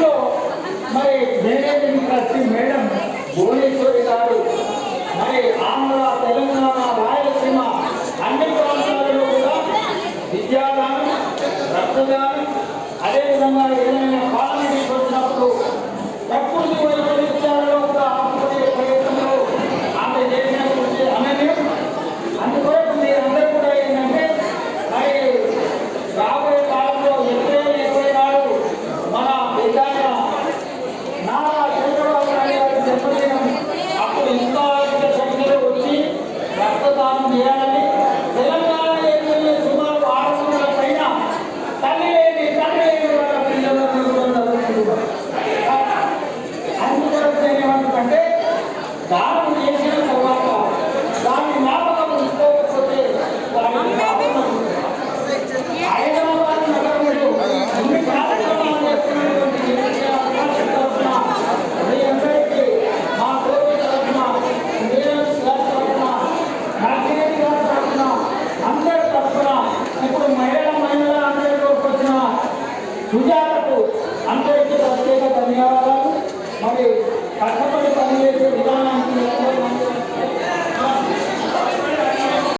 దాంట్లో మరి managing trustee madam Bhuvaneswari గారు. మరి ఆంధ్ర తెలంగాణ రాయలసీమ అన్ని ప్రాంతాలలో కూడా విద్యాదానం రక్తదానం అదేవిధంగా ఏదైనా రక్తదానం చేయాలని తెలంగాణ ఎన్నికల్లో సుమారు ఆరు వందల పైన తల్లి లేని తండ్రి లేని వాళ్ళ పిల్లలను కూడా అందుకొరకు నేను దానం 조제하려고 안 그래도